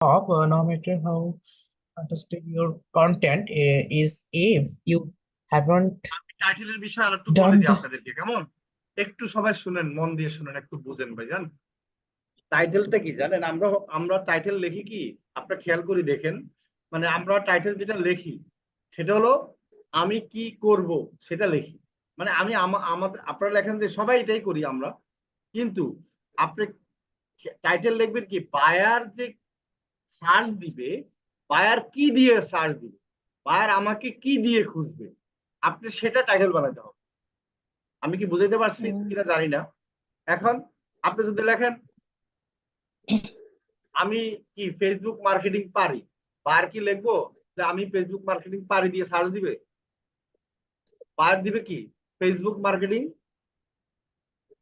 top, uh, no matter how fantastic your content uh, is, if you haven't টাইটেলের বিষয়ে আর একটু Done বলে দিই আপনাদেরকে কেমন? একটু সবাই শুনেন মন দিয়ে শুনেন একটু বুঝেন ভাই জান টাইটেলটা কি জানেন? আমরা আমরা টাইটেল লিখি কি? আপনারা খেয়াল করে দেখেন মানে আমরা টাইটেল যেটা লিখি সেটা হলো আমি কি করব সেটা লিখি। মানে আমি আমাদের আপনারা লেখেন যে সবাই এটাই করি আমরা কিন্তু আপনি টাইটেল লিখবেন কি? বায়ার যে সার্চ দিবে বায়ার কি দিয়ে সার্চ দিবে বায়ার আমাকে কি দিয়ে খুঁজবে আপনি সেটা টাইটেল বানাতে হবে। আমি কি বুঝাইতে পারছি। কিনা জানি না। এখন আপনি যদি লেখেন আমি কি ফেসবুক মার্কেটিং পারি? বার কি লিখব যে আমি ফেসবুক মার্কেটিং পারি দিয়ে সার্চ দিবে? বার দিবে কি? ফেসবুক মার্কেটিং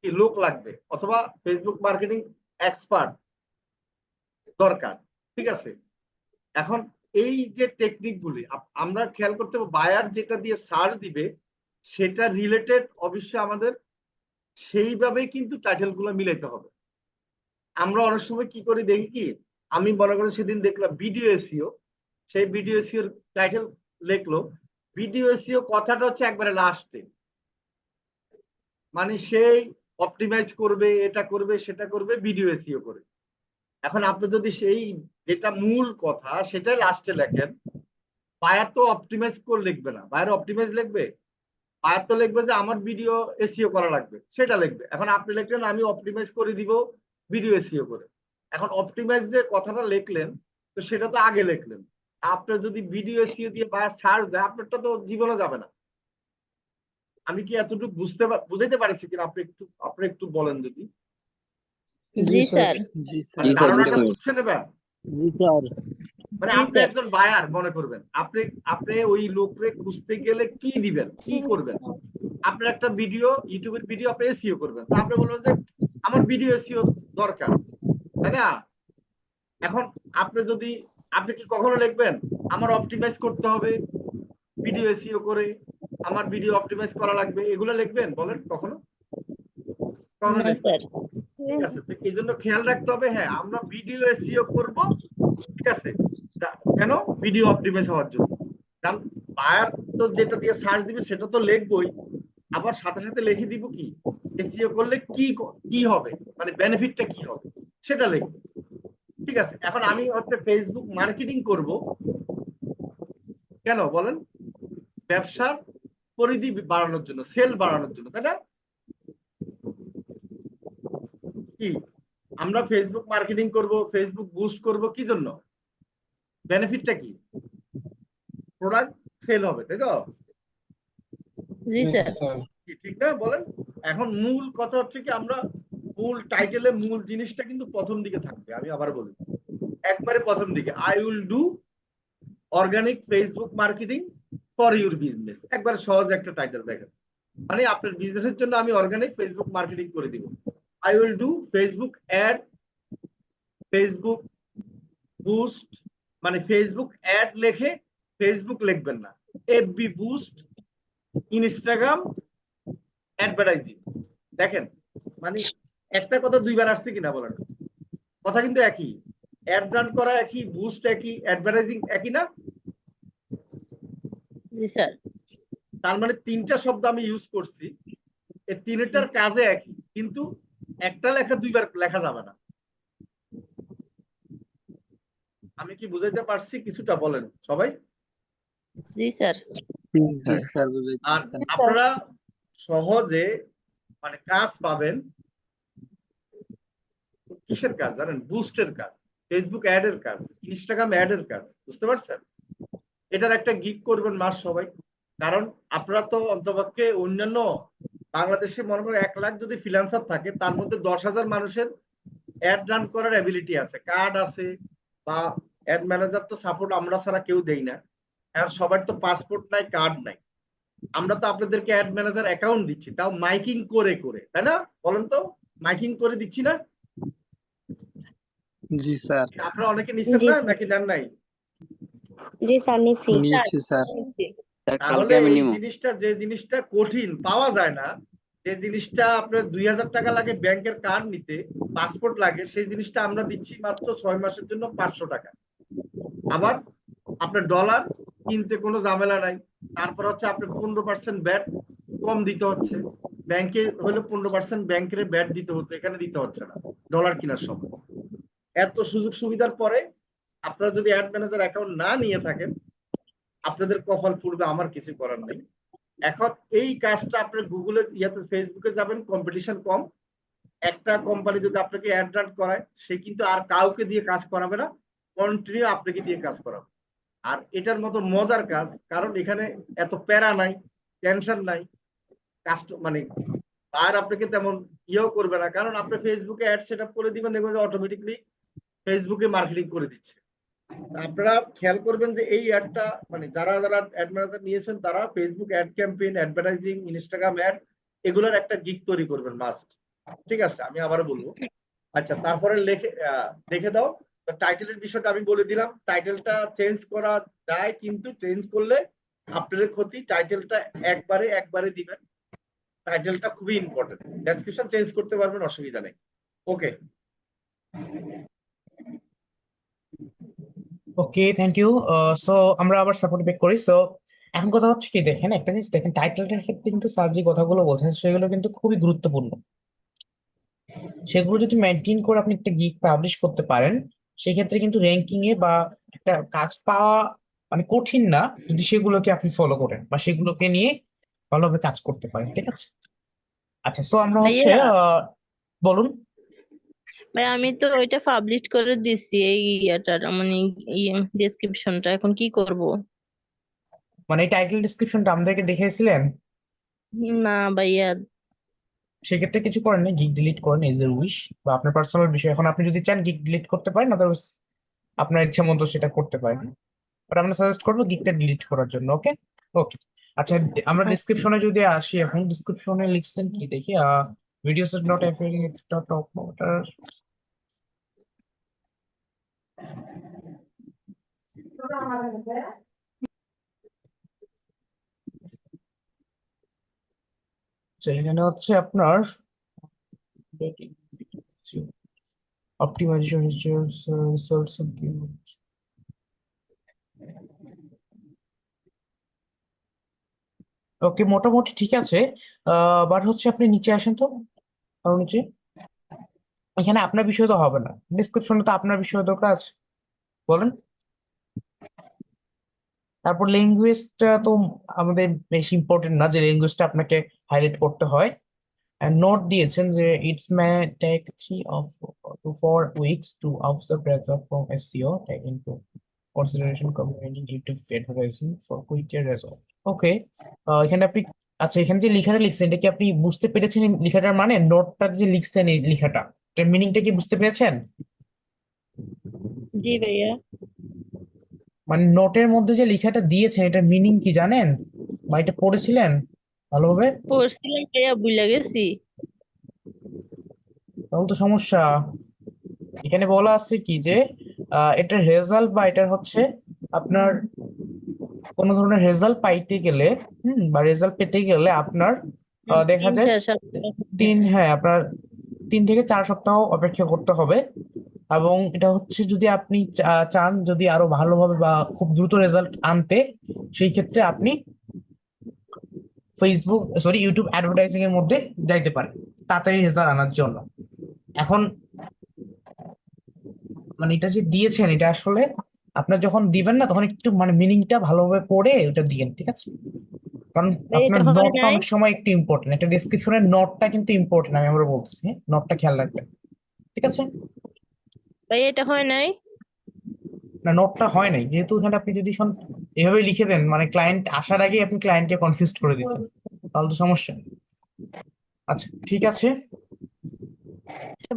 কি লোক লাগবে? অথবা ফেসবুক মার্কেটিং এক্সপার্ট দরকার। ঠিক আছে? এখন এই যে টেকনিক গুলি আমরা খেয়াল করতে বায়ার যেটা দিয়ে সার্চ দিবে, সেটা রিলেটেড অবশ্যই আমাদের সেইভাবেই কিন্তু টাইটেলগুলো মিলাইতে হবে। আমরা অনেক সময় কি করি দেখি কি, আমি মনে করি সেদিন দেখলাম ভিডিও এসিও সেই ভিডিও এসিওর টাইটেল লিখলো ভিডিও এসিও কথাটা হচ্ছে একবারে লাস্টে মানে সেই অপটিমাইজ করবে, এটা করবে, সেটা করবে ভিডিও এসিও করে। এখন আপনি যদি সেই যেটা মূল কথা সেটা লাস্টে লেখেন বায়ার তো অপটিমাইজ করে লিখবে না। বায়ার অপটিমাইজ লিখবে? বায়ার তো লিখবে যে আমার ভিডিও এসিও করা লাগবে, সেটা লিখবে। এখন আপনি লিখলেন, আমি অপটিমাইজ করে দিব ভিডিও এসিও করে। এখন অপটিমাইজ যে কথাটা লিখলেন, তো সেটা তো আগে লিখলেন। আপনার যদি ভিডিও এসিও দিয়ে বায়ার সার্চ দেয়, আপনারটা তো জীবনে যাবে না। আমি কি এতটুকু বুঝতে বুঝাইতে পারছি কিনা? আপনি একটু আপনি একটু বলেন যদি। জি স্যার। জি মানে স্যার ধারণাটা বুঝছেন এবার জি স্যার। মানে আপনি একজন বায়ার মনে করবেন। আপনি আপনি ওই লোকরে খুঁজতে গেলে কি দিবেন? কি করবেন? আপনার একটা ভিডিও ইউটিউবের ভিডিও আপনি এসিও করবেন। তা আপনি বলবেন যে আমার ভিডিও এসিও দরকার। তাই না? এখন আপনি যদি আপনি কি কখনো লিখবেন আমার অপটিমাইজ করতে হবে ভিডিও এসিও করে আমার ভিডিও অপটিমাইজ করা লাগবে। এগুলো লিখবেন বলেন কখনো? ঠিক আছে, তো এই খেয়াল রাখতে হবে হ্যাঁ আমরা ভিডিও করব, ঠিক আছে কেন? ভিডিও অপটিমাইজ হওয়ার জন্য। কারণ বায়ার তো যেটা দিয়ে সার্চ দিবে, সেটা তো লিখবই, আবার সাথে সাথে লিখে দিব কি? করলে কি কি হবে? মানে বেনিফিটটা কি হবে? সেটা লিখব। ঠিক আছে, এখন আমি হচ্ছে ফেসবুক মার্কেটিং করব। কেন বলেন? ব্যবসার পরিধি বাড়ানোর জন্য সেল বাড়ানোর জন্য, তাই না? কি? আমরা ফেসবুক মার্কেটিং করব ফেসবুক বুস্ট করব কি জন্য? বেনিফিটটা কি? প্রোডাক্ট সেল হবে তাই তো? জি স্যার। ঠিক না? বলেন। এখন মূল কথা হচ্ছে কি আমরা মূল টাইটেলে মূল জিনিসটা কিন্তু প্রথম দিকে থাকবে আমি আবার বলি। একবারে প্রথম দিকে। I will do organic Facebook marketing for your business একবার সহজ একটা টাইটেল দেখেন। মানে আপনার বিজনেসের জন্য আমি অর্গানিক ফেসবুক মার্কেটিং করে দিব। I will do Facebook ad Facebook boost মানে ফেসবুক অ্যাড লেখে ফেসবুক লিখবেন না। এফবি বুস্ট ইনস্টাগ্রাম অ্যাডভার্টাইজিং দেখেন মানে একটা কথা দুইবার আসছে কিনা বলেন। কথা কিন্তু একই। অ্যাড রান করা একই বুস্ট একই অ্যাডভার্টাইজিং একই না? জি স্যার। তার মানে তিনটা শব্দ আমি ইউজ করছি। এই তিনটার কাজে একই কিন্তু একটা লেখা দুইবার লেখা যাবে না। আমি কি বুঝাইতে পারছি? কিছুটা বলেন সবাই। জি স্যার। জি স্যার। বুঝাইতে আর আপনারা সহজে মানে কাজ পাবেন কিসের কাজ জানেন? বুস্টের কাজ ফেসবুক অ্যাড এর কাজ ইনস্টাগ্রাম অ্যাড এর কাজ বুঝতে পারছেন? এটার একটা গিগ করবেন মাস সবাই। কারণ আপনারা তো অন্তপক্ষে অন্যান্য বাংলাদেশে মনে করো এক লাখ যদি ফ্রিল্যান্সার থাকে তার মধ্যে দশ হাজার মানুষের অ্যাড রান করার অ্যাবিলিটি আছে। কার্ড আছে বা অ্যাড ম্যানেজার তো সাপোর্ট আমরা ছাড়া কেউ দেই না। আর সবার তো পাসপোর্ট নাই কার্ড নাই। আমরা তো আপনাদেরকে অ্যাড ম্যানেজার অ্যাকাউন্ট দিচ্ছি। তাও মাইকিং করে করে। তাই না? বলেন তো মাইকিং করে দিচ্ছি না? জি স্যার। আপনারা অনেকে নিচ্ছেন। না নাকি নেন নাই? জি স্যার নিচ্ছি। স্যার। তাহলে এই জিনিসটা যে জিনিসটা কঠিন পাওয়া যায় না যে জিনিসটা আপনার দুই হাজার টাকা লাগে ব্যাংকের কার্ড নিতে পাসপোর্ট লাগে সেই জিনিসটা আমরা দিচ্ছি মাত্র ছয় মাসের জন্য পাঁচশো টাকা। আবার আপনার ডলার কিনতে কোনো ঝামেলা নাই তারপর হচ্ছে আপনার পনেরো পার্সেন্ট ব্যাট কম দিতে হচ্ছে। ব্যাংকে হলে পনেরো পার্সেন্ট ব্যাংকের ব্যাট দিতে হতো এখানে দিতে হচ্ছে না ডলার কেনার সময়। এত সুযোগ সুবিধার পরে আপনারা যদি অ্যাড ম্যানেজার অ্যাকাউন্ট না নিয়ে থাকেন আপনাদের কপাল পূর্বে আমার কিছু করার নেই। এখন এই কাজটা আপনার গুগলে ইয়াতে ফেসবুকে যাবেন কম্পিটিশন কম। একটা কোম্পানি যদি আপনাকে অ্যাড রান করায়, সে কিন্তু আর কাউকে দিয়ে কাজ করাবে না কন্টিনিউ আপনাকে দিয়ে কাজ করাবে। আর এটার মতো মজার কাজ, কারণ এখানে এত প্যারা নাই টেনশন নাই কাস্ট মানে আর আপনাকে তেমন ইয়েও করবে না। কারণ আপনি ফেসবুকে অ্যাড সেট আপ করে দিবেন, দেখবেন অটোমেটিকলি ফেসবুকে মার্কেটিং করে দিচ্ছে। আপনারা খেয়াল করবেন যে এই অ্যাডটা মানে যারা যারা অ্যাড নিয়েছেন, তারা Facebook ad campaign advertising Instagram ad এগুলোর একটা গিক তৈরি করবেন মাস্ট ঠিক আছে, আমি আবার বলব। আচ্ছা তারপরে লেখে দেখে দাও। টাইটেলের বিষয়টা আমি বলে দিলাম। টাইটেলটা চেঞ্জ করা যায়, কিন্তু চেঞ্জ করলে আপনাদের ক্ষতি। টাইটেলটা একবারে একবারে দিবেন। টাইটেলটা খুবই ইম্পর্টেন্ট ডেসক্রিপশন চেঞ্জ করতে পারবেন, অসুবিধা নেই। Okay okay thank you so আমরা আবার সাপোর্ট ব্যাক করি। সো এখন কথা হচ্ছে কি দেখেন একটা জিনিস দেখেন টাইটেলটার ক্ষেত্রে কিন্তু স্যার যে কথাগুলো বলছেন সেগুলো কিন্তু খুবই গুরুত্বপূর্ণ। সেগুলো যদি মেনটেন করে আপনি একটা গিগ পাবলিশ করতে পারেন সেক্ষেত্রে কিন্তু র্যাঙ্কিং এ বা একটা কাজ পাওয়া মানে কঠিন না যদি সেগুলোকে আপনি ফলো করেন বা সেগুলোকে নিয়ে ভালোভাবে কাজ করতে পারেন ঠিক আছে? আচ্ছা সো আমরা হচ্ছে বলুন। ভাই আমি তো ওইটা পাবলিশ করে দিছি এই ইয়াটার মানে ডেসক্রিপশনটা এখন কি করব? মানে এই টাইটেল ডেসক্রিপশনটা আমাদেরকে দেখিয়েছিলেন? না ভাইয়া। সেক্ষেত্রে কিছু করেন না গিগ ডিলিট করেন এজ এ উইশ বা আপনার পার্সোনাল বিষয়। এখন আপনি যদি চান গিগ ডিলিট করতে পারেন আদারওয়াইজ আপনার ইচ্ছা মতো সেটা করতে পারেন। বাট আমরা সাজেস্ট করব গিগটা ডিলিট করার জন্য ওকে ওকে আচ্ছা আমরা ডিসক্রিপশনে যদি আসি এখন ডিসক্রিপশনে লিখছেন কি দেখি? Videos is not appearing top motor আচ্ছা এখানে হচ্ছে আপনার অপটিমাইজেশন রিসার্চ ওকে মোটামুটি ঠিক আছে বাট হচ্ছে আপনি নিচে আসেন তো। আরও নিচে এখানে আপনার বিষয় তো হবে না। ডিসক্রিপশনে তো আপনার বিষয় দরকার আছে। বলেন। তারপর ল্যাঙ্গুয়েজটা তো আমাদের বেশি ইম্পর্টেন্ট না যে ল্যাঙ্গুয়েজটা আপনাকে হাইলাইট করতে হয়। নোট দিয়েছেন যে it's may take three of to four weeks to observe result from SEO take into consideration combinating YouTube advertising for quicker result okay এখানে আপনি আচ্ছা এখানে যে লেখাটা লিখছেন এটা কি আপনি বুঝতে পেরেছেন লেখাটার মানে? নোটটা যে লিখছেন এই লেখাটা এটার মিনিংটা কি বুঝতে পেরেছেন? জি ভাইয়া। মানে নোটের মধ্যে যে লেখাটা দিয়েছেন এটার মিনিং কি জানেন? বা এটা পড়েছিলেন ভালোভাবে? পড়ছিলাম ভাইয়া ভুলে গেছি। তাহলে তো সমস্যা। এখানে বলা আছে কি যে এটার রেজাল্ট বা এটার হচ্ছে আপনার কোন ধরনের রেজাল্ট পাইতে গেলে হুম বা রেজাল্ট পেতে গেলে আপনার দেখা যায় তিন হ্যাঁ আপনার তিন থেকে চার সপ্তাহ অপেক্ষা করতে হবে। এবং এটা হচ্ছে যদি আপনি চান যদি আরও ভালোভাবে বা খুব দ্রুত রেজাল্ট আনতে সেই ক্ষেত্রে আপনি ফেসবুক সরি ইউটিউব অ্যাডভার্টাইজিং এর মধ্যে যাইতে পারেন। তাড়াতাড়ি রেজাল্ট আনার জন্য। এখন মানে এটা যে দিয়েছেন এটা আসলে আপনার যখন দিবেন না তখন একটু মানে মিনিংটা ভালোভাবে পড়ে ওটা দিয়েন ঠিক আছে? কারণ আপনার হয় নোটটা? অনেক সময় একটু ইম্পর্টেন্ট একটা ডেসক্রিপশনের নোটটা কিন্তু ইম্পর্টেন্ট আমি আমরা বলতেছি নোটটা খেয়াল রাখবেন ঠিক আছে? ভাই এটা হয় নাই? না নোটটা হয় নাই। যেহেতু এখানে আপনি যদি শোন এভাবে লিখে দেন মানে ক্লায়েন্ট আসার আগে আপনি ক্লায়েন্টকে কনফিউজ করে দিতেন তাহলে তো সমস্যা আচ্ছা ঠিক আছে?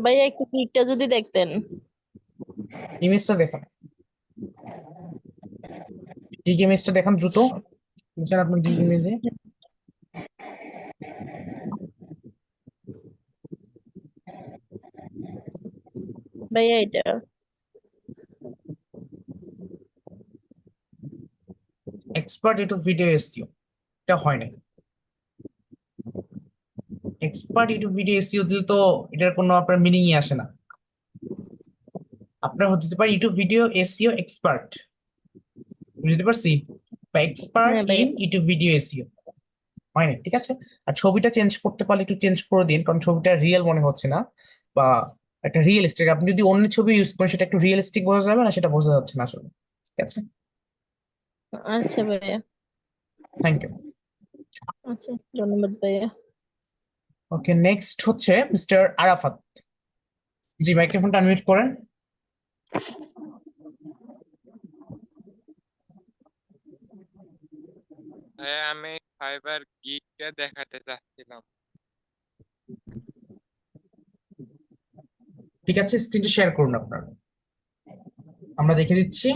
ভাইয়া একটু ক্লিকটা যদি দেখতেন। ইমেজটা দেখান। ঠিক ইমেজটা দেখান দ্রুত। বুঝছেন আপনার কি ইমেজে ভাইয়া এটা এক্সপার্ট ইউটিউব ভিডিও এসইও এটা হয় নাই। এক্সপার্ট ইউটিউব ভিডিও এসইও দিলে তো এটার কোনো আপনার মিনিংই আসে না। আপনার হতে পারে ইউটিউব ভিডিও এসিও এক্সপার্ট বুঝতে পারছি? বা expert in YouTube video SEO হয় না ঠিক আছে? আর ছবিটা চেঞ্জ করতে পারলে একটু চেঞ্জ করে দিন কারণ ছবিটা রিয়েল মনে হচ্ছে না বা একটা রিয়েলিস্টিক আপনি যদি অন্য ছবি ইউজ করেন সেটা একটু রিয়েলিস্টিক বোঝা যাবে না সেটা বোঝা যাচ্ছে না আসলে ঠিক আছে? আচ্ছা ভাইয়া। থ্যাংক ইউ আচ্ছা ধন্যবাদ ভাইয়া। ওকে নেক্সট হচ্ছে মিস্টার আরাফাত জি মাইক্রোফোনটা আনমিউট করেন। হ্যাঁ আমি ফাইবার গিগটা দেখাতে চাচ্ছিলাম। ঠিক আছে স্ক্রিনটা শেয়ার করুন আপনার। আমরা দেখে দিচ্ছি।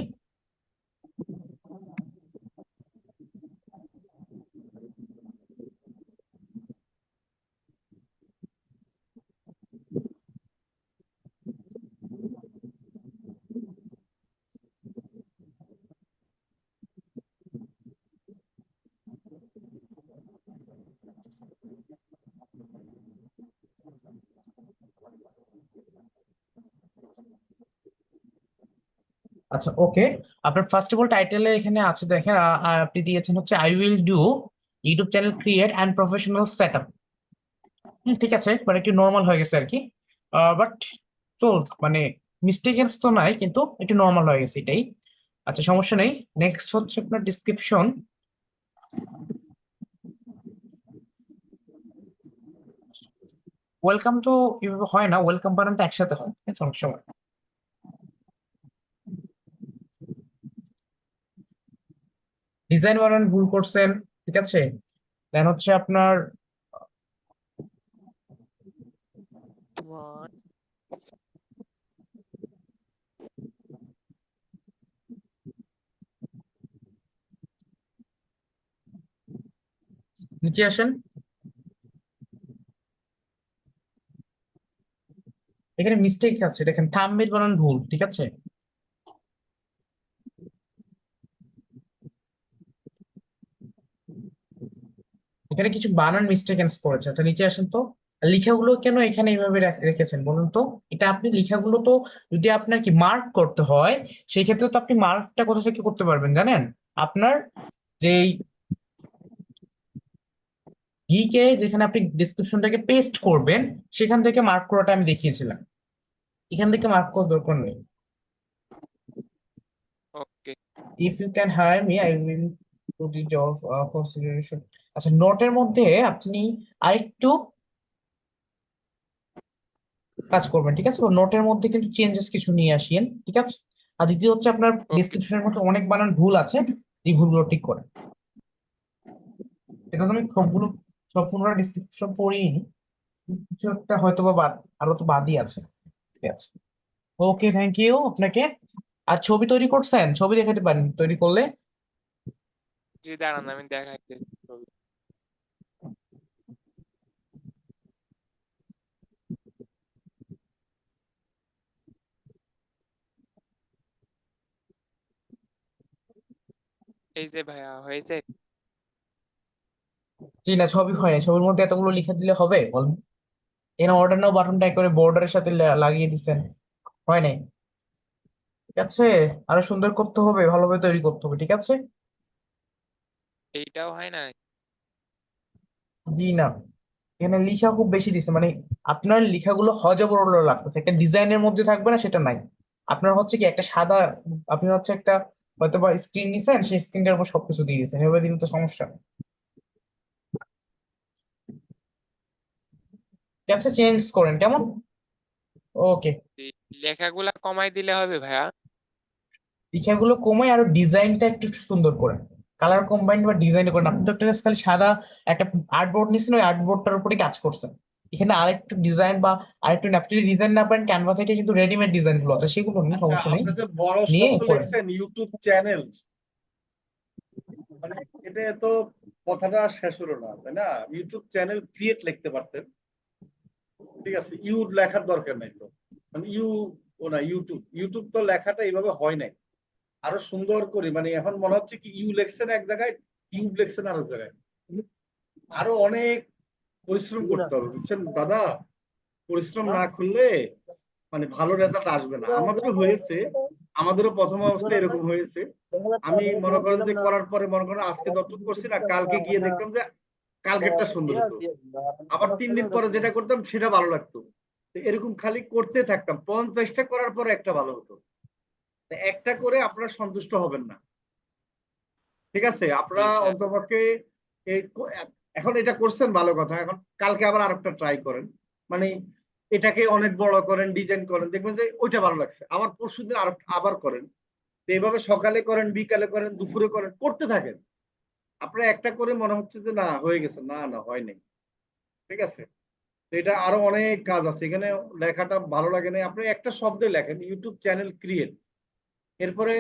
আচ্ছা ওকে আপনার ফার্স্ট অফ অল টাইটেলে এখানে আছে দেখেন আপনি দিয়েছেন হচ্ছে I will do YouTube channel create and professional set up ঠিক আছে মানে একটু নর্মাল হয়ে গেছে আর কি বাট চল মানে মিস্টেকেন্স তো নাই, কিন্তু একটু নর্মাল হয়ে গেছে এটাই। আচ্ছা সমস্যা নেই। নেক্সট হচ্ছে আপনার ডিসক্রিপশন ওয়েলকাম তো হয় না ওয়েলকাম বানানটা একসাথে হয় ঠিক আছে অনেক সময় ডিজাইন বানান ভুল করছেন ঠিক আছে? দেন হচ্ছে আপনার নিচে আসেন। এখানে মিস্টেক আছে দেখেন থাম্বনেল বানান ভুল ঠিক আছে? এখানে কিছু বানান মিস্টেকেন্স করেছে। আচ্ছা নিচে আসেন তো। লেখাগুলো কেন এখানে এইভাবে রাখ- রেখেছেন বলুন তো? এটা আপনি লেখাগুলো তো যদি আপনার কি মার্ক করতে হয় সেই ক্ষেত্রে তো আপনি মার্কটা কোথা থেকে করতে পারবেন জানেন? আপনার যেই গিকে যেখানে আপনি ডিসক্রিপশনটাকে পেস্ট করবেন সেখান থেকে মার্ক করাটা আমি দেখিয়েছিলাম। এখান থেকে মার্ক করার দরকার নেই। Okay if you can hire me I will to the job consideration আচ্ছা নোটের মধ্যে আপনি আরেকটু কাজ করবেন ঠিক আছে? নোটের মধ্যে কিন্তু চেঞ্জেস কিছু নিয়ে আসিয়েন ঠিক আছে? আর দ্বিতীয় হচ্ছে আপনার ডিসক্রিপশনের মধ্যে অনেক বানান ভুল আছে এই ভুলগুলো ঠিক করেন। এটা তো আমি সবগুলো সম্পূর্ণ ডিসক্রিপশন পড়িনি কিছু একটা হয়তো বা বাদ আরও তো বাদই আছে ঠিক আছে? ওকে থ্যাংক ইউ আপনাকে। আর ছবি তৈরি করছেন? ছবি দেখাতে পারেন তৈরি করলে? জি দাঁড়ান আমি দেখাচ্ছি ছবি। এই যে ভাইয়া হয়েছে? জি না ছবি হয় না ছবির মধ্যে এতগুলো লিখে দিলে হবে? বলেন এখানে অর্ডার নাও বাটনটা করে বর্ডারের সাথে লাগিয়ে দিচ্ছেন হয় নাই ঠিক আছে আরও সুন্দর করতে হবে ভালোভাবে তৈরি করতে হবে ঠিক আছে? এইটাও হয় না? জি না। এখানে লিখা খুব বেশি দিচ্ছে মানে আপনার লেখাগুলো হজবরল লাগতেছে। একটা ডিজাইনের মধ্যে থাকবে না সেটা নাই। আপনার হচ্ছে কি একটা সাদা আপনি হচ্ছে একটা হয়তো বা স্ক্রিন নিছেন সেই স্ক্রিনটার উপর সবকিছু দিয়ে দিচ্ছেন এভাবে দিলে তো সমস্যা আছে চেঞ্জ করেন কেমন? ওকে লেখাগুলা কমাই দিলে হবে ভাইয়া। লেখাগুলো কমে আরও ডিজাইনটা একটু সুন্দর করেন কালার কম্বাইন বা ডিজাইন করেন। আপনি তো একটা খালি সাদা একটা আর্টবোর্ড নিয়েছেন ওই আর্টবোর্ডটার উপরে কাজ করছেন। এখানে আরেকটু ডিজাইন বা আরেকটু আপনি যদি ডিজাইন না পারেন ক্যানভা থেকে কিন্তু রেডিমেড ডিজাইনগুলো আছে সেগুলো নিয়ে আচ্ছা সমস্যা নেই। আপনি যে বড় নিয়ে। লিখছেন ইউটিউব চ্যানেল মানে এটা তো কথাটা শেষ হলো না তাই না? ইউটিউব চ্যানেল ক্রিয়েট লিখতে পারতেন। ঠিক আছে ইউ লেখার দরকার নাই তো। মানে ইউ ও না ইউটিউব ইউটিউব তো লেখাটা এইভাবে হয় নাই। আরও সুন্দর করে মানে এখন মনে হচ্ছে কি ইউ লেখছেন এক জায়গায় ইউব লেখছেন আরও জায়গায়। আরও অনেক পরিশ্রম করতে হবে বুঝছেন? দাদা পরিশ্রম না করলে মানে ভালো রেজাল্ট আসবে না। আমাদেরও হয়েছে। আমাদেরও প্রথম অবস্থায় এরকম হয়েছে। আমি মনে করেন যে করার পরে মনে করেন আজকে যতটুকু করছি না কালকে গিয়ে দেখতাম যে কালকেরটা সুন্দর হতো। আবার তিন দিন পরে যেটা করতাম সেটা ভালো লাগতো। এরকম খালি করতে থাকতাম। পঞ্চাশটা করার পরে একটা ভালো হতো। একটা করে আপনারা সন্তুষ্ট হবেন না। ঠিক আছে? আপনারা অন্তপক্ষে এখন এটা করছেন ভালো কথা, এখন কালকে আবার আরেকটা ট্রাই করেন। মানে এটাকে অনেক বড় করেন ডিজাইন করেন, দেখবেন যে ওইটা ভালো লাগছে। আবার পরশু দিন আবার করেন। তো এইভাবে সকালে করেন, বিকালে করেন, দুপুরে করেন, করতে থাকেন। আপনার একটা করে মনে হচ্ছে যে না, হয়ে গেছে। না না, হয় নাই। ঠিক আছে? তো এটা আরও অনেক কাজ আছে। এখানে লেখাটা ভালো লাগে না আপনি একটা শব্দে লেখেন ইউটিউব চ্যানেল ক্রিয়েট এরপরে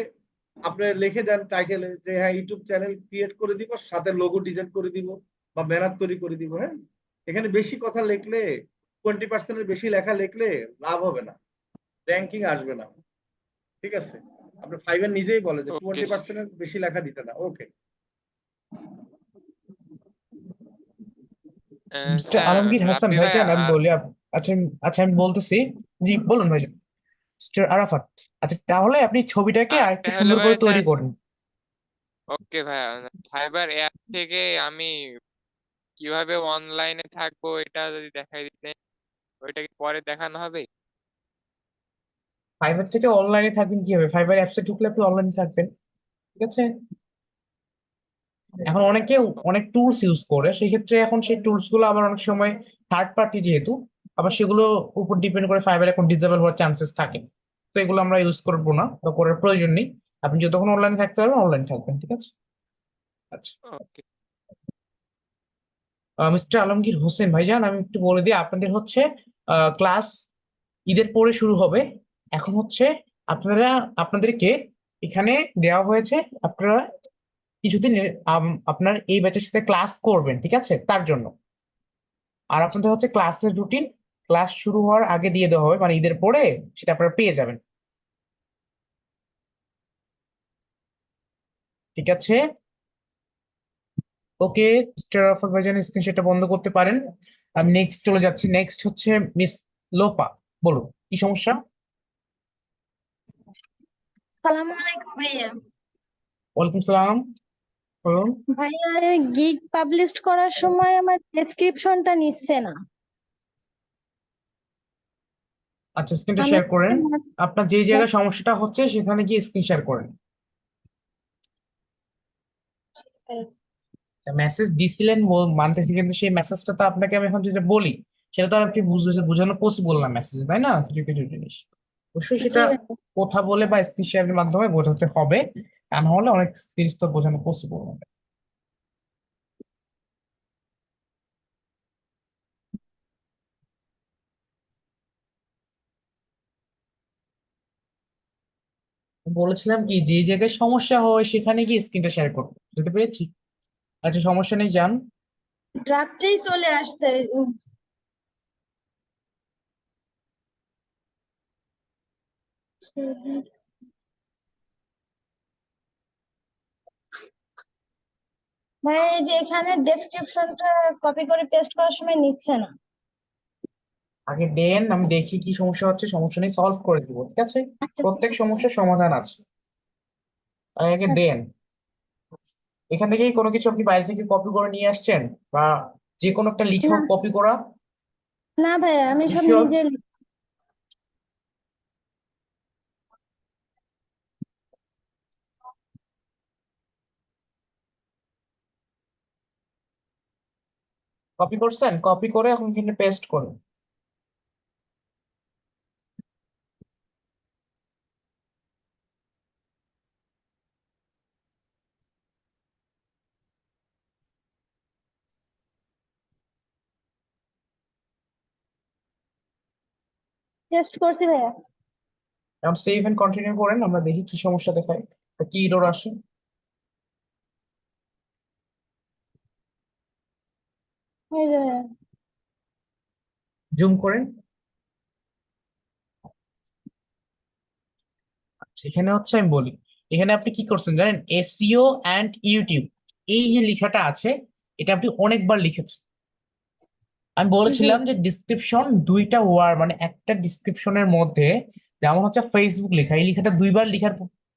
আপনি লিখে দেন টাইটেলে যে হ্যাঁ ইউটিউব চ্যানেল ক্রিয়েট করে দিব, সাথে লোগো ডিজাইন করে দিব। বা ব্যানার তৈরি করে দিব হ্যাঁ? এখানে বেশি কথা লিখলে টোয়েন্টি পার্সেন্টের বেশি লেখা লিখলে লাভ হবে না। র্যাঙ্কিং আসবে না। ঠিক আছে? আপনি ফাইভের নিজেই বলে যে টোয়েন্টি পার্সেন্টের বেশি লেখা দিতে না। ওকে আলমগীর হাসান ভাইজান আমি বলি আচ্ছা আচ্ছা আমি বলতেছি। জি বলুন ভাইজান। মিস্টার আরাফাত আচ্ছা তাহলে আপনি ছবিটাকে আরেকটা সুন্দর করে তৈরি করুন। ওকে ভাইয়া ফাইবার অ্যাপ থেকে আমি কীভাবে অনলাইনে থাকব এটা যদি দেখাই দিতেন ওইটা কি পরে দেখানো হবে? ফাইবার থেকে অনলাইনে থাকবেন কীভাবে? ফাইবার অ্যাপসে ঢুকলে আপনি অনলাইনে থাকবেন ঠিক আছে? এখন অনেকে অনেক টুলস ইউজ করে সেই ক্ষেত্রে এখন সেই টুলসগুলো আবার অনেক সময় থার্ড পার্টি যেহেতু আবার সেগুলো উপর ডিপেন্ড করে ফাইবার এখন ডিসেবল হওয়ার চান্সেস থাকে। তো এগুলো আমরা ইউজ করব না বা করার প্রয়োজন নেই। আপনি যতক্ষণ অনলাইনে থাকতে পারবেন অনলাইনে থাকবেন ঠিক আছে? আচ্ছা। ওকে মিস্টার আলমগীর হোসেন ভাইজান, আমি একটু বলে দিই, আপনাদের হচ্ছে ক্লাস ঈদের পরে শুরু হবে। এখন হচ্ছে আপনারা, আপনাদেরকে এখানে দেওয়া হয়েছে, আপনারা কিছুদিন আপনার এই ব্যাচের সাথে ক্লাস করবেন, ঠিক আছে? তার জন্য। আর আপনাদের হচ্ছে ক্লাসের রুটিন, ক্লাস শুরু হওয়ার আগে দিয়ে দেওয়া হবে মানে ঈদের পরে সেটা আপনারা পেয়ে যাবেন। ঠিক আছে? ওকে মিস্টার আরাফাত স্ক্রিন স্ক্রিনশটটা বন্ধ করতে পারেন। আমি নেক্সট চলে যাচ্ছি। নেক্সট হচ্ছে মিস লোপা। বলুন কি সমস্যা? সালামু আলাইকুম ভাইয়া। ওয়ালাইকুম সালাম। বলুন। ভাইয়া গিগ পাবলিশ করার সময় আমার ডেসক্রিপশনটা নিচ্ছে না। আচ্ছা স্ক্রিনটা শেয়ার করেন। আপনার যে জায়গায় সমস্যাটা হচ্ছে সেখানে গিয়ে স্ক্রিন শেয়ার করেন। মেসেজ দিছিলেন মানতেছি কিন্তু সেই মেসেজটা তো আপনাকে আমি এখন যেটা বলি সেটা তো আপনি বুঝতে বোঝানো পসিবল না মেসেজ তাই না? কিছু কিছু জিনিস। অবশ্যই সেটা কথা বলে বা স্ক্রিন শেয়ারের মাধ্যমে বোঝাতে হবে তা না হলে অনেক জিনিস তো বোঝানো পসিবল হবে। বলেছিলাম কি যে জায়গায় সমস্যা হয় সেখানে গিয়ে স্ক্রিনটা শেয়ার করব বুঝতে পেরেছি? আচ্ছা সমস্যা নেই যান। ড্রাফটেই চলে আসছে ভাই এই যে এখানে ডেসক্রিপশনটা কপি করে পেস্ট করার সময় নিচ্ছে না। আগে দেন আমি দেখি কি সমস্যা হচ্ছে সমস্যা নেই সলভ করে দিব ঠিক আছে? আচ্ছা প্রত্যেক সমস্যার সমাধান আছে। আগে আচ্ছা। দেন। এখান থেকেই কোনো কিছু আপনি বাইরে থেকে কপি করে নিয়ে আসছেন বা যে কোনো একটা লিখে না। কপি করা না ভাইয়া আমি সব Sure. নিজে লিখছি। কপি করছেন কপি করে এখন কিন্তু পেস্ট করুন টেস্ট করছি ভাইয়া। এখন সেভ এন্ড কন্টিনিউ করেন আমরা দেখি কি সমস্যা দেখায়। কি এরর আসে? এই যে ভাইয়া। জুম করেন। আচ্ছা এখানে হচ্ছে আমি বলি এখানে আপনি কি করছেন জানেন? এসিও অ্যান্ড ইউটিউব এই যে লেখাটা আছে এটা আপনি অনেকবার লিখেছেন। আমি বলেছিলাম যে ডিসক্রিপশন দুইটা ওয়ার্ড মানে একটা ডিসক্রিপশনের মধ্যে যেমন হচ্ছে ফেসবুক লেখা এই লেখাটা দুইবার লেখার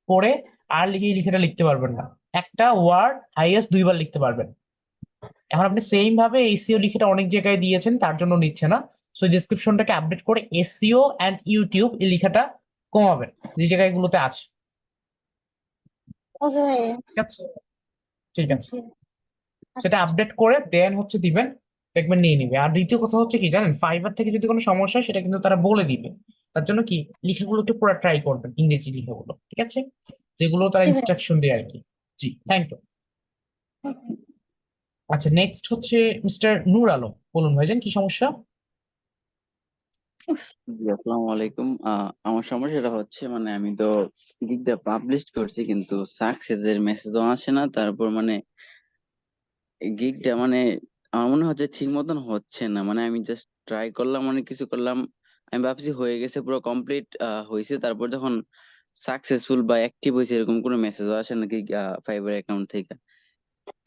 পরে আর লিখে এই লেখাটা লিখতে পারবেন না। একটা ওয়ার্ড হাইয়েস্ট দুইবার লিখতে পারবেন। এখন আপনি সেম ভাবে এসিও লিখেটা অনেক জায়গায় দিয়েছেন তার জন্য নিচ্ছে না। সো ডিসক্রিপশনটাকে আপডেট করে এসিও অ্যান্ড ইউটিউব এই লেখাটা কমাবেন যে জায়গাগুলোতে আছে। ঠিক আছে? ঠিক আছে। সেটা আচ্ছা, আপডেট করে দেন হচ্ছে দিবেন দেখবেন নিয়ে নিবে। আর দ্বিতীয় কথা হচ্ছে কি জানেন? ফাইবার থেকে যদি কোনো সমস্যা হয় সেটা কিন্তু তারা বলে দিবে। তার জন্য কি? লেখাগুলো একটু পুরো ট্রাই করবেন ইংরেজি লেখাগুলো ঠিক আছে? যেগুলো তারা ইনস্ট্রাকশন দেয় আর কি জি থ্যাংক ইউ আচ্ছা নেক্সট হচ্ছে মিস্টার নূর আলম। বলুন ভাইজান কি সমস্যা? জি আসসালামু আলাইকুম। আহ, আমার সমস্যাটা হচ্ছে মানে আমি তো গিগটা পাবলিশ করছি কিন্তু সাকসেসের মেসেজও আসে না। তারপর মানে গিগটা মানে আমার মনে হচ্ছে ঠিক মতন হচ্ছে না। মানে আমি জাস্ট ট্রাই করলাম অনেক কিছু করলাম। আমি ভাবছি হয়ে গেছে পুরো কমপ্লিট হয়েছে তারপর যখন সাকসেসফুল বা অ্যাক্টিভ হয়েছে এরকম কোনো মেসেজও আসে নাকি ফাইবার অ্যাকাউন্ট থেকে?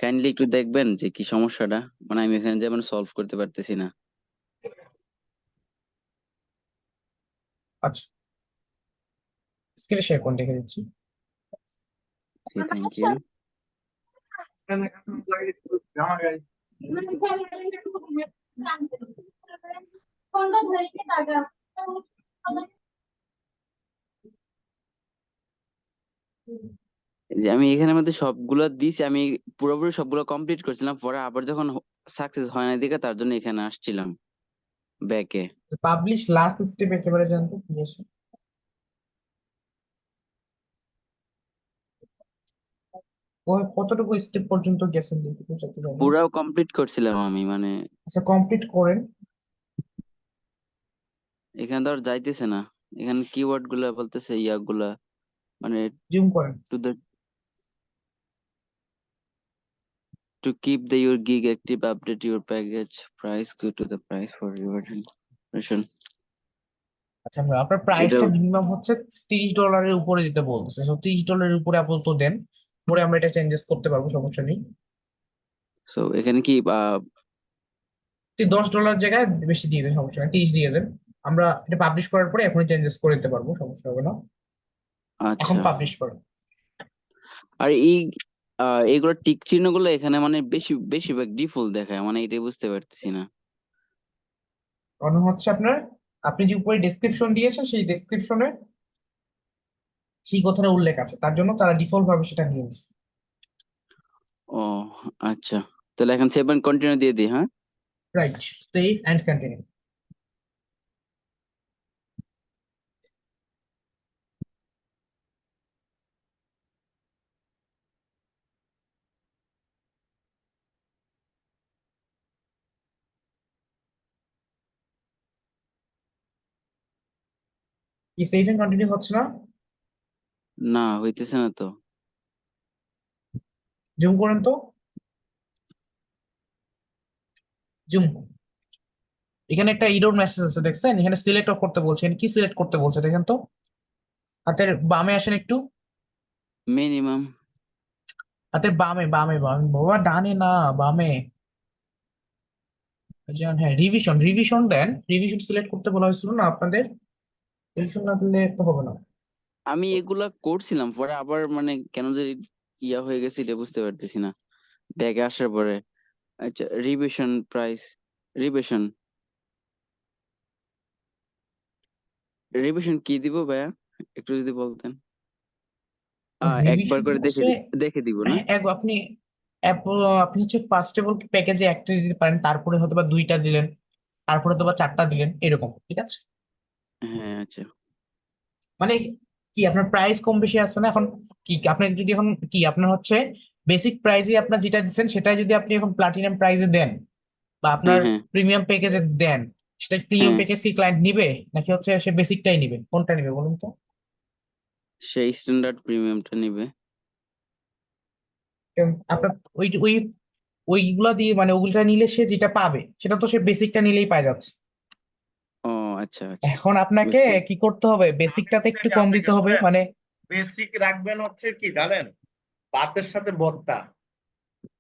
কাইন্ডলি একটু দেখবেন যে কি সমস্যাটা। মানে আমি এখানে যেমন সলভ করতে পারতেছি না। আচ্ছা। স্ক্রিনে শেয়ার করে দেখে দিচ্ছি থ্যাংক ইউ যে আমি এখানের মধ্যে সবগুলো দিছি, আমি পুরোপুরি সবগুলো কমপ্লিট করছিলাম, পরে আবার যখন সাকসেস হয় না দিকে তার জন্য এখানে আসছিলাম ব্যাকে পাবলিশ লাস্ট স্টেপ একেবারে জানতো কি আছে ও কতটুকু স্টেপ পর্যন্ত গেছেন দেখি তো যাতে জানি পুরাও কমপ্লিট করছিলাম আমি মানে আচ্ছা কমপ্লিট করেন। এখানে তো আর যাইতেছে না। এখানে কিওয়ার্ডগুলা বলতেছে ইয়াগুলা মানে জুম করেন। To the to keep the your gig active update your package price go to the price for reversion. আচ্ছা ভাই, আপনার প্রাইসটা মিনিমাম হচ্ছে তিরিশ ডলারের উপরে বলতেছে। তো তিরিশ ডলারের উপরে আপাতত দেন। পরে আমরা এটা চেঞ্জেস করতে পারব সমস্যা নেই। So এখানে কি দশ ডলার জায়গায় বেশি দিয়ে দেন সমস্যা নেই তিরিশ দিয়ে দেন আমরা এটা পাবলিশ করার পরে এখনই চেঞ্জেস করে দিতে পারব সমস্যা হবে না। এখন আচ্ছা। পাবলিশ করেন আর এই এইগুলো টিক চিহ্নগুলো এখানে মানে বেশি বেশিরভাগ ডিফল্ট দেখায় মানে এটাই বুঝতে পারতেছি না। কারণ হচ্ছে আপনার আপনি যে উপরে ডেসক্রিপশন দিয়েছেন সেই ডেসক্রিপশনে সেই কথাটা উল্লেখ আছে। তার জন্য তারা ডিফল্ট ভাবে সেটা নিয়ে নিচ্ছে ও আচ্ছা। তাহলে এখন সেভ এন্ড কন্টিনিউ দিয়ে দিই হ্যাঁ? রাইট সেভ অ্যান্ড কন্টিনিউ কি সেভ অ্যান্ড কন্টিনিউ হচ্ছে না? না হইতেছে না তো। জুম করেন তো। জুম। এখানে একটা ইরর মেসেজ আছে দেখছেন? এখানে সিলেক্ট করতে বলছে। এখানে কি সিলেক্ট করতে বলছে দেখেন তো? হাতের বামে আসেন একটু। মিনিমাম হাতের বামে বামে বামে। বাবা ডানে না বামে। ভাইজান, হ্যাঁ রিভিশন রিভিশন দেন। রিভিশন সিলেক্ট করতে বলা হয়েছিল না আপনাদের? রিভিশন না দিলে তো হবে না। আমি এগুলা করছিলাম পরে আবার মানে কেন যে ইয়া হয়ে গেছে এটা বুঝতে পারতেছি না। ব্যাগে আসার পরে আচ্ছা রিভিশন প্রাইস রিভিশন রিভিশন কি দিব ভাইয়া? একটু যদি বলতেন। একবার করে দেখে দেখে দিব না? হ্যাঁ, এক আপনি অ্যাপ- আপনি হচ্ছে ফার্স্ট অফ অল প্যাকেজে একটা দিতে পারেন তারপরে হয়তো বা দুইটা দিলেন তারপরে হয়তো বা চারটা দিলেন এরকম ঠিক আছে? হ্যাঁ আচ্ছা। মানে কি আপনার প্রাইস কম বেশি আসছে না? এখন কি আপনার যদি এখন কি আপনার হচ্ছে বেসিক প্রাইসে আপনার যেটা দিচ্ছেন সেটাই যদি আপনি এখন প্লাটিনাম প্রাইসে দেন বা আপনার প্রিমিয়াম প্যাকেজে দেন সেটা প্রিমিয়াম। প্যাকেজ কি ক্লায়েন্ট নিবে? নাকি হচ্ছে সে বেসিকটাই নিবে? কোনটা নিবে বলুন তো? সেই স্ট্যান্ডার্ড প্রিমিয়ামটা নিবে। আপনার ওই ওই ওইগুলা দিয়ে মানে ওগুলা নিলে সে যেটা পাবে সেটা তো সে বেসিকটা নিলেই পাই যাচ্ছে। আচ্ছা আচ্ছা। এখন আপনাকে কি করতে হবে? বেসিকটাতে একটু কম দিতে হবে মানে বেসিক রাখবেন হচ্ছে কি জানেন? ভাতের সাথে ভর্তা।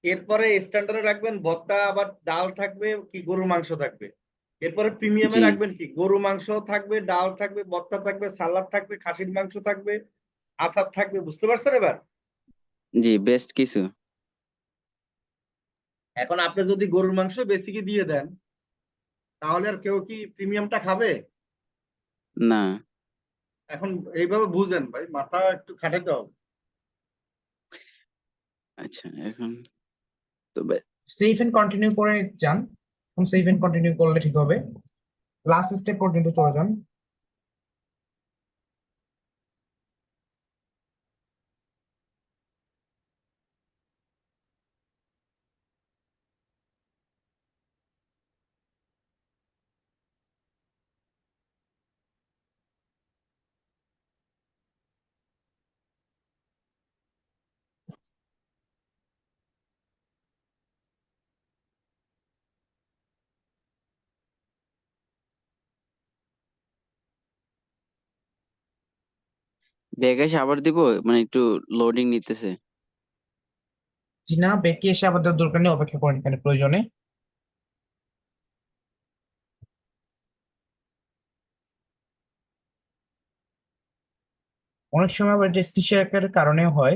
এরপরে স্ট্যান্ডার্ডে রাখবেন ভর্তা আবার ডাল থাকবে কি? গরুর মাংস থাকবে। এরপরে প্রিমিয়ামে রাখবেন কি? গরু মাংস থাকবে ডাল থাকবে ভর্তা থাকবে সালাদ থাকবে খাসির মাংস থাকবে আচার থাকবে বুঝতে পারছেন এবার? জি বেস্ট কিছু। এখন আপনি যদি গরুর মাংস বেসিকে দিয়ে দেন তাহলে আর কেউ কি প্রিমিয়ামটা খাবে? না। এখন এইভাবে বুঝেন ভাই মাথা একটু খাটাতে হবে। আচ্ছা এখন তো সেফ এন্ড কন্টিনিউ করে যান। এখন সেফ এন্ড কন্টিনিউ করলে ঠিক হবে। লাস্ট স্টেপ পর্যন্ত চলে যান। ব্যাগ এসে আবার দিব? মানে একটু লোডিং নিতেছে। জি না ব্যাকে এসে আবার দেওয়ার দরকার নেই, অপেক্ষা করেন এখানে, প্রয়োজনে। অনেক সময় আবার রেস্ট্রিকশনের কারণে হয়।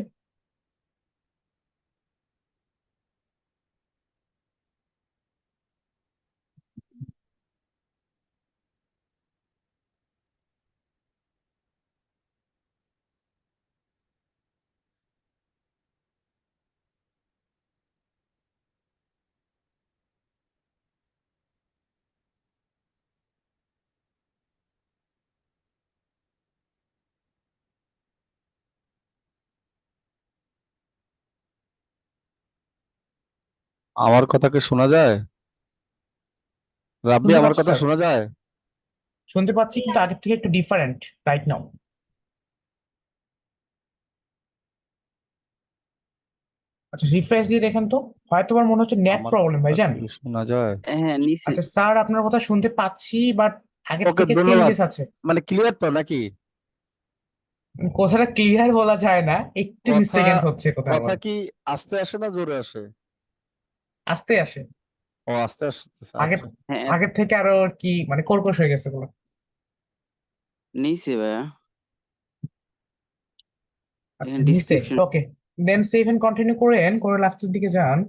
আমার কথা কি শোনা যায়? রাব্বি শুনতে আমার পাচ্ছি, কথা স্যার। শোনা যায়? শুনতে পাচ্ছি কিন্তু আগের থেকে একটু ডিফারেন্ট রাইট নাও আচ্ছা রিফ্রেশ দিয়ে দেখেন তো। হয়তো আমার মনে হচ্ছে নেট আমার প্রবলেম কথা ভাইজান। কি শোনা যায়? হ্যাঁ নিচে আচ্ছা স্যার আপনার কথা শুনতে পাচ্ছি বাট আগের ওকে থেকে ধন্যবাদ। চেঞ্জেস আছে। মানে ক্লিয়ার তো নাকি? কথাটা ক্লিয়ার বলা যায় না একটু কথা মিস্টেকেন্স হচ্ছে কোথাও কথা। কি আস্তে আসে না জোরে আসে? আস্তে আসে। ও আস্তে আসতেছে আগে আচ্ছা। হ্যাঁ। আগের থেকে আরও কি মানে কর্কশ হয়ে গেছে গুলো নিচে ভাইয়া। আচ্ছা নিচে okay. Then save and continue করেন করে লাস্টের দিকে যান।